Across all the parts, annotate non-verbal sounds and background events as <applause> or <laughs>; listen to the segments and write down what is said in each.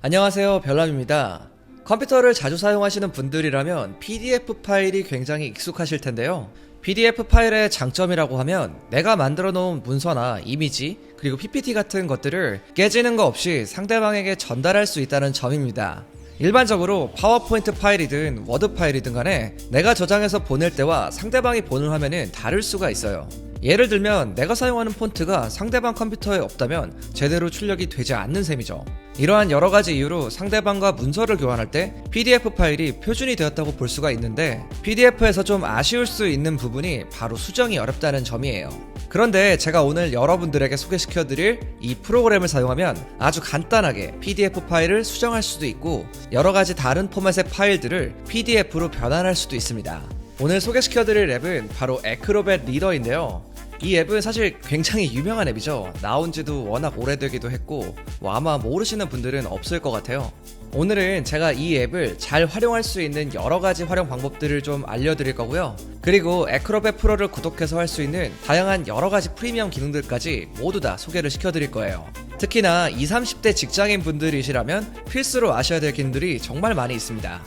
안녕하세요 별남입니다. 컴퓨터를 자주 사용하시는 분들이라면 PDF 파일이 굉장히 익숙하실 텐데요. PDF 파일의 장점이라고 하면 내가 만들어 놓은 문서나 이미지 그리고 PPT 같은 것들을 깨지는 거 없이 상대방에게 전달할 수 있다는 점입니다. 일반적으로 파워포인트 파일이든 워드 파일이든 간에 내가 저장해서 보낼 때와 상대방이 보는 화면은 다를 수가 있어요. 예를 들면 내가 사용하는 폰트가 상대방 컴퓨터에 없다면 제대로 출력이 되지 않는 셈이죠. 이러한 여러 가지 이유로 상대방과 문서를 교환할 때 PDF 파일이 표준이 되었다고 볼 수가 있는데 PDF에서 좀 아쉬울 수 있는 부분이 바로 수정이 어렵다는 점이에요. 그런데 제가 오늘 여러분들에게 소개시켜 드릴 이 프로그램을 사용하면 아주 간단하게 PDF 파일을 수정할 수도 있고 여러 가지 다른 포맷의 파일들을 PDF로 변환할 수도 있습니다. 오늘 소개시켜 드릴 앱은 바로 에크로벳 리더인데요. 이 앱은 사실 굉장히 유명한 앱이죠. 나온 지도 워낙 오래되기도 했고, 뭐 아마 모르시는 분들은 없을 것 같아요. 오늘은 제가 이 앱을 잘 활용할 수 있는 여러 가지 활용 방법들을 좀 알려드릴 거고요. 그리고 에크로벳 프로를 구독해서 할 수 있는 다양한 여러 가지 프리미엄 기능들까지 모두 다 소개를 시켜드릴 거예요. 특히나 20, 30대 직장인 분들이시라면 필수로 아셔야 될 기능들이 정말 많이 있습니다.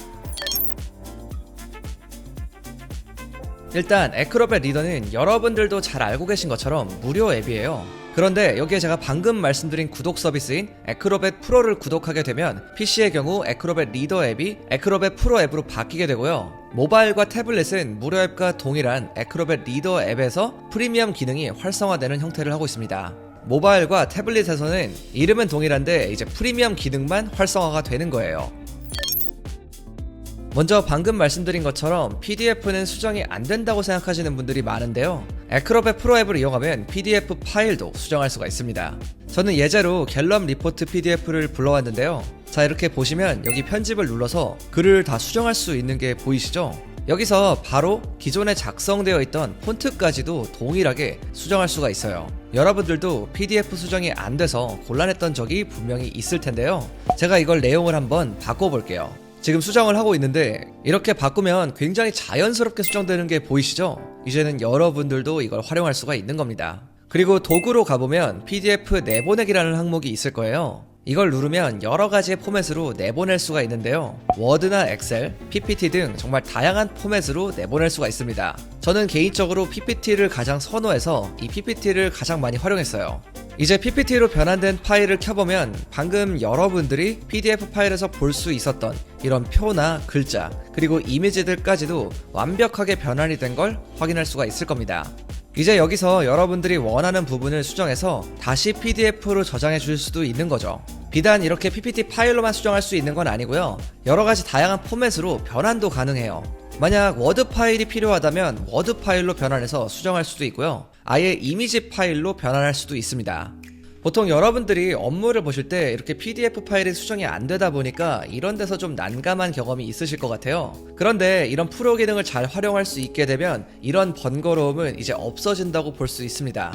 일단 에크로벳 리더는 여러분들도 잘 알고 계신 것처럼 무료 앱이에요. 그런데 여기에 제가 방금 말씀드린 구독 서비스인 에크로벳 프로를 구독하게 되면 PC의 경우 에크로벳 리더 앱이 에크로벳 프로 앱으로 바뀌게 되고요. 모바일과 태블릿은 무료 앱과 동일한 에크로벳 리더 앱에서 프리미엄 기능이 활성화되는 형태를 하고 있습니다. 모바일과 태블릿에서는 이름은 동일한데 이제 프리미엄 기능만 활성화가 되는 거예요. 먼저 방금 말씀드린 것처럼 PDF는 수정이 안 된다고 생각하시는 분들이 많은데요. 에크로벳 프로 앱을 이용하면 PDF 파일도 수정할 수가 있습니다. 저는 예제로 갤럼 리포트 PDF를 불러왔는데요. 자, 이렇게 보시면 여기 편집을 눌러서 글을 다 수정할 수 있는 게 보이시죠? 여기서 바로 기존에 작성되어 있던 폰트까지도 동일하게 수정할 수가 있어요. 여러분들도 PDF 수정이 안 돼서 곤란했던 적이 분명히 있을 텐데요. 제가 이걸 내용을 한번 바꿔볼게요. 지금 수정을 하고 있는데 이렇게 바꾸면 굉장히 자연스럽게 수정되는 게 보이시죠? 이제는 여러분들도 이걸 활용할 수가 있는 겁니다. 그리고 도구로 가보면 PDF 내보내기라는 항목이 있을 거예요. 이걸 누르면 여러 가지의 포맷으로 내보낼 수가 있는데요. 워드나 엑셀, PPT 등 정말 다양한 포맷으로 내보낼 수가 있습니다. 저는 개인적으로 PPT를 가장 선호해서 이 PPT를 가장 많이 활용했어요. 이제 PPT로 변환된 파일을 켜보면 방금 여러분들이 PDF 파일에서 볼 수 있었던 이런 표나 글자 그리고 이미지들까지도 완벽하게 변환이 된 걸 확인할 수가 있을 겁니다. 이제 여기서 여러분들이 원하는 부분을 수정해서 다시 PDF로 저장해 줄 수도 있는 거죠. 비단 이렇게 PPT 파일로만 수정할 수 있는 건 아니고요. 여러 가지 다양한 포맷으로 변환도 가능해요. 만약 워드 파일이 필요하다면 워드 파일로 변환해서 수정할 수도 있고요. 아예 이미지 파일로 변환할 수도 있습니다. 보통 여러분들이 업무를 보실 때 이렇게 PDF 파일이 수정이 안 되다 보니까 이런 데서 좀 난감한 경험이 있으실 것 같아요. 그런데 이런 프로 기능을 잘 활용할 수 있게 되면 이런 번거로움은 이제 없어진다고 볼 수 있습니다.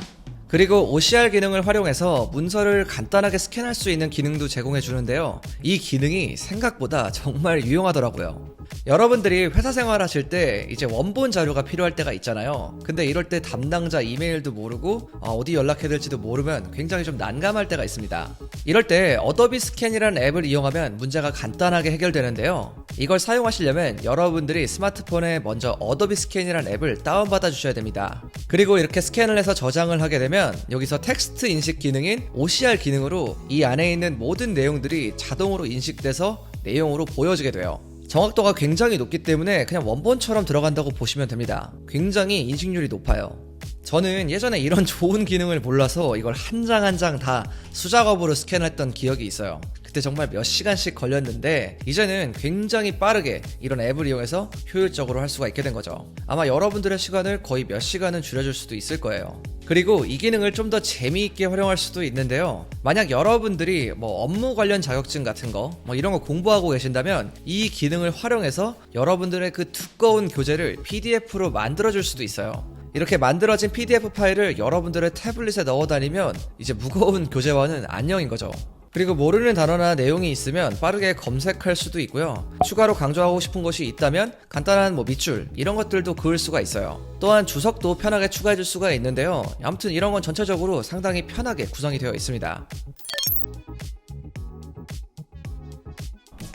그리고 OCR 기능을 활용해서 문서를 간단하게 스캔할 수 있는 기능도 제공해 주는데요. 이 기능이 생각보다 정말 유용하더라고요. 여러분들이 회사 생활 하실 때 이제 원본 자료가 필요할 때가 있잖아요. 근데 이럴 때 담당자 이메일도 모르고 아, 어디 연락해야 될지도 모르면 굉장히 좀 난감할 때가 있습니다. 이럴 때 어도비 스캔이라는 앱을 이용하면 문제가 간단하게 해결되는데요. 이걸 사용하시려면 여러분들이 스마트폰에 먼저 어도비 스캔이라는 앱을 다운받아 주셔야 됩니다. 그리고 이렇게 스캔을 해서 저장을 하게 되면 여기서 텍스트 인식 기능인 OCR 기능으로 이 안에 있는 모든 내용들이 자동으로 인식돼서 내용으로 보여지게 돼요. 정확도가 굉장히 높기 때문에 그냥 원본처럼 들어간다고 보시면 됩니다. 굉장히 인식률이 높아요. 저는 예전에 이런 <laughs> 좋은 기능을 몰라서 이걸 한 장 한 장 다 수작업으로 스캔했던 기억이 있어요. 그때 정말 몇 시간씩 걸렸는데 이제는 굉장히 빠르게 이런 앱을 이용해서 효율적으로 할 수가 있게 된 거죠. 아마 여러분들의 시간을 거의 몇 시간은 줄여줄 수도 있을 거예요. 그리고 이 기능을 좀 더 재미있게 활용할 수도 있는데요. 만약 여러분들이 뭐 업무 관련 자격증 같은 거, 뭐 이런 거 공부하고 계신다면 이 기능을 활용해서 여러분들의 그 두꺼운 교재를 PDF로 만들어줄 수도 있어요. 이렇게 만들어진 PDF 파일을 여러분들의 태블릿에 넣어 다니면 이제 무거운 교재와는 안녕인 거죠. 그리고 모르는 단어나 내용이 있으면 빠르게 검색할 수도 있고요. 추가로 강조하고 싶은 것이 있다면 간단한 뭐 밑줄 이런 것들도 그을 수가 있어요. 또한 주석도 편하게 추가해 줄 수가 있는데요. 아무튼 이런 건 전체적으로 상당히 편하게 구성이 되어 있습니다.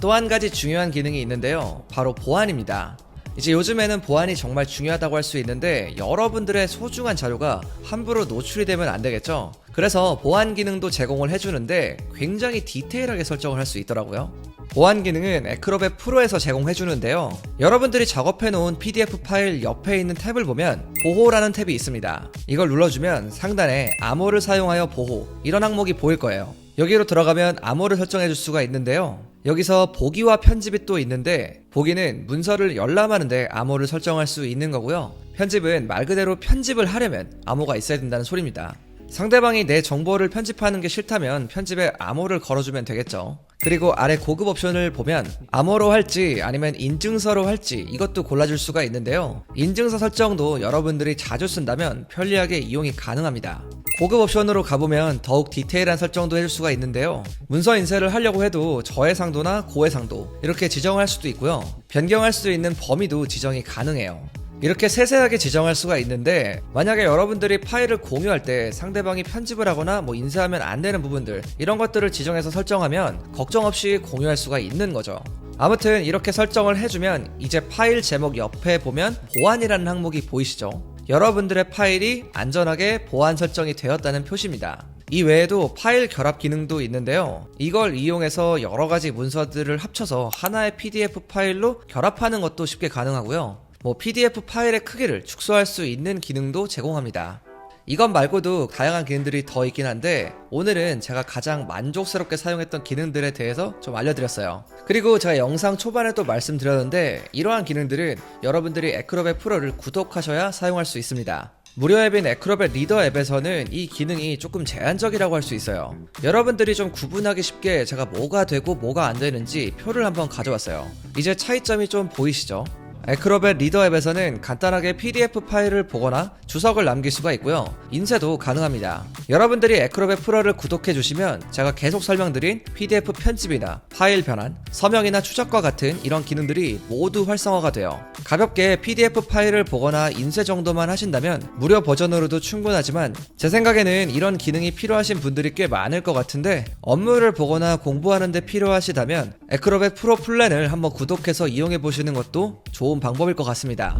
또 한 가지 중요한 기능이 있는데요. 바로 보안입니다. 이제 요즘에는 보안이 정말 중요하다고 할 수 있는데 여러분들의 소중한 자료가 함부로 노출이 되면 안 되겠죠? 그래서 보안 기능도 제공을 해주는데 굉장히 디테일하게 설정을 할 수 있더라고요. 보안 기능은 에크로벳 프로에서 제공해주는데요. 여러분들이 작업해놓은 PDF 파일 옆에 있는 탭을 보면 보호라는 탭이 있습니다. 이걸 눌러주면 상단에 암호를 사용하여 보호 이런 항목이 보일 거예요. 여기로 들어가면 암호를 설정해줄 수가 있는데요. 여기서 보기와 편집이 또 있는데 보기는 문서를 열람하는데 암호를 설정할 수 있는 거고요. 편집은 말 그대로 편집을 하려면 암호가 있어야 된다는 소리입니다. 상대방이 내 정보를 편집하는 게 싫다면 편집에 암호를 걸어주면 되겠죠. 그리고 아래 고급 옵션을 보면 암호로 할지 아니면 인증서로 할지 이것도 골라줄 수가 있는데요. 인증서 설정도 여러분들이 자주 쓴다면 편리하게 이용이 가능합니다. 고급 옵션으로 가보면 더욱 디테일한 설정도 해줄 수가 있는데요. 문서 인쇄를 하려고 해도 저해상도나 고해상도 이렇게 지정할 수도 있고요. 변경할 수 있는 범위도 지정이 가능해요. 이렇게 세세하게 지정할 수가 있는데 만약에 여러분들이 파일을 공유할 때 상대방이 편집을 하거나 뭐 인쇄하면 안 되는 부분들 이런 것들을 지정해서 설정하면 걱정 없이 공유할 수가 있는 거죠. 아무튼 이렇게 설정을 해주면 이제 파일 제목 옆에 보면 보안이라는 항목이 보이시죠? 여러분들의 파일이 안전하게 보안 설정이 되었다는 표시입니다. 이 외에도 파일 결합 기능도 있는데요. 이걸 이용해서 여러 가지 문서들을 합쳐서 하나의 PDF 파일로 결합하는 것도 쉽게 가능하고요. 뭐 PDF 파일의 크기를 축소할 수 있는 기능도 제공합니다. 이것 말고도 다양한 기능들이 더 있긴 한데 오늘은 제가 가장 만족스럽게 사용했던 기능들에 대해서 좀 알려드렸어요. 그리고 제가 영상 초반에 또 말씀드렸는데 이러한 기능들은 여러분들이 에크로벳 프로를 구독하셔야 사용할 수 있습니다. 무료 앱인 에크로벳 리더 앱에서는 이 기능이 조금 제한적이라고 할 수 있어요. 여러분들이 좀 구분하기 쉽게 제가 뭐가 되고 뭐가 안 되는지 표를 한번 가져왔어요. 이제 차이점이 좀 보이시죠? 에크로벳 리더 앱에서는 간단하게 PDF 파일을 보거나 주석을 남길 수가 있고요. 인쇄도 가능합니다. 여러분들이 에크로벳 프로를 구독해 주시면 제가 계속 설명드린 PDF 편집이나 파일 변환, 서명이나 추적과 같은 이런 기능들이 모두 활성화가 돼요. 가볍게 PDF 파일을 보거나 인쇄 정도만 하신다면 무료 버전으로도 충분하지만 제 생각에는 이런 기능이 필요하신 분들이 꽤 많을 것 같은데 업무를 보거나 공부하는 데 필요하시다면 에크로벳 프로 플랜을 한번 구독해서 이용해 보시는 것도 좋은 방법일 것 같습니다.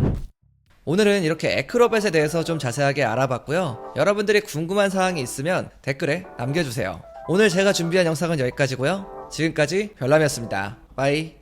오늘은 이렇게 에크로벳에 대해서 좀 자세하게 알아봤고요. 여러분들이 궁금한 사항이 있으면 댓글에 남겨주세요. 오늘 제가 준비한 영상은 여기까지고요. 지금까지 별남이었습니다. 빠이.